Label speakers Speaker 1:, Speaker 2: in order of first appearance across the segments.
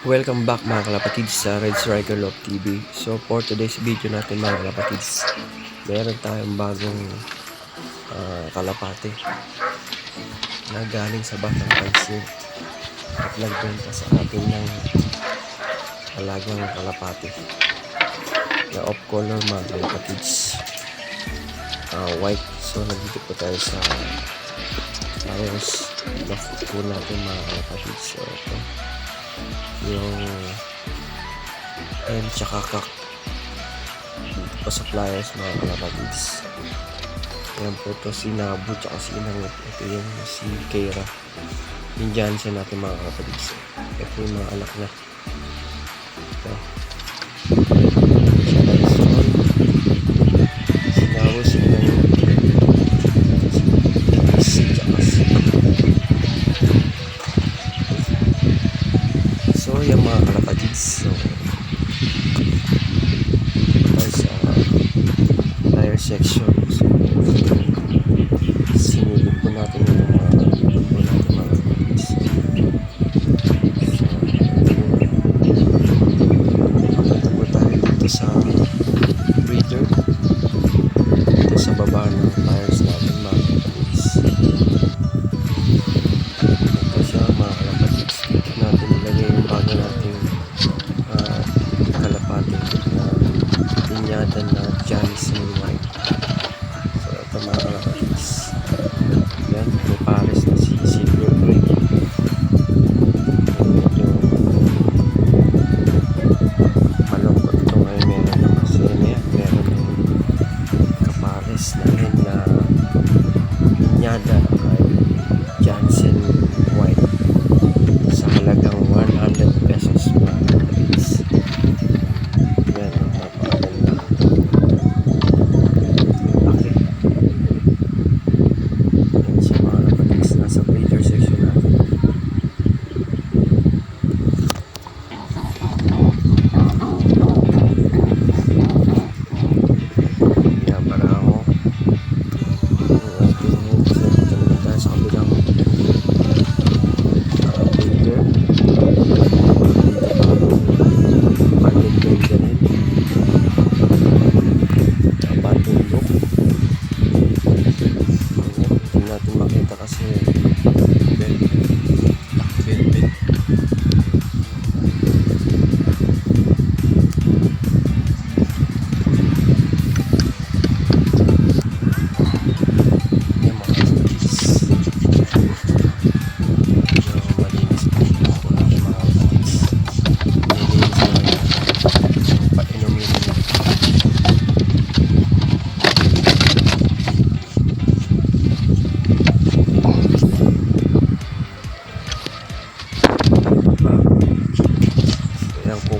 Speaker 1: Welcome back mga kalapatids sa Red Striker Love TV. So for today's video natin mga kalapatids, meron tayong bagong ah, kalapate na galing sa Batang Pansin at nagbenta sa atin ng alagang kalapate na off color mga kalapatids. Ah, white. So nandito po tayo sa tires loft po natin mga kalapatids. So ito yung and tsaka kak pa sa flyers mga kalapatids yan po ito si Nabu tsaka si Inangot ito yung si Keira yung Jansen natin mga kalapatids ito yung mga anak niya. Ito section. So, sinilip po natin yung mga ibon po natin mga kalapatids. So, punta po tayo dito sa breeder. Dito sa baba ng tires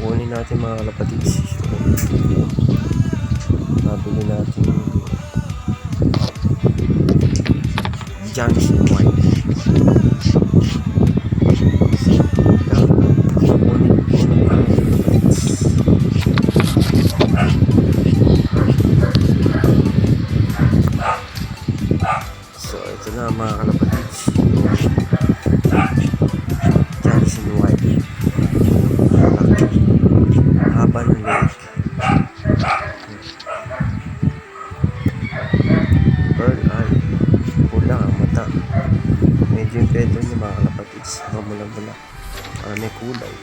Speaker 1: kukunin natin mga kalapatids. Nabili natin mga kalapatids. So, ito na mga kalapatids. Pearl eye. Pula ang mata. Medyo yung pedo niya mga kalapatids. Mamula-mula. Para may kulay.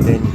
Speaker 1: Mga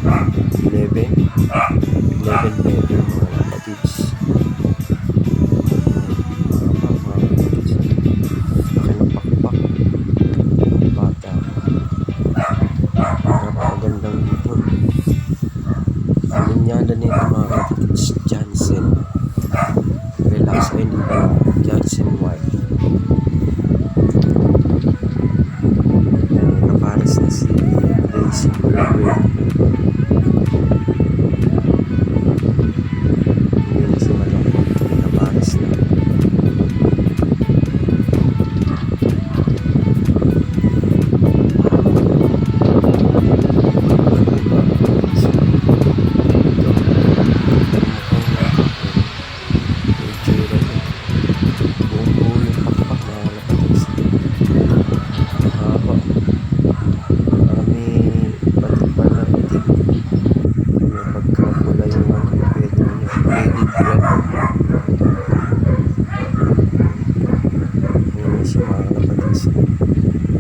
Speaker 1: 他妈的不能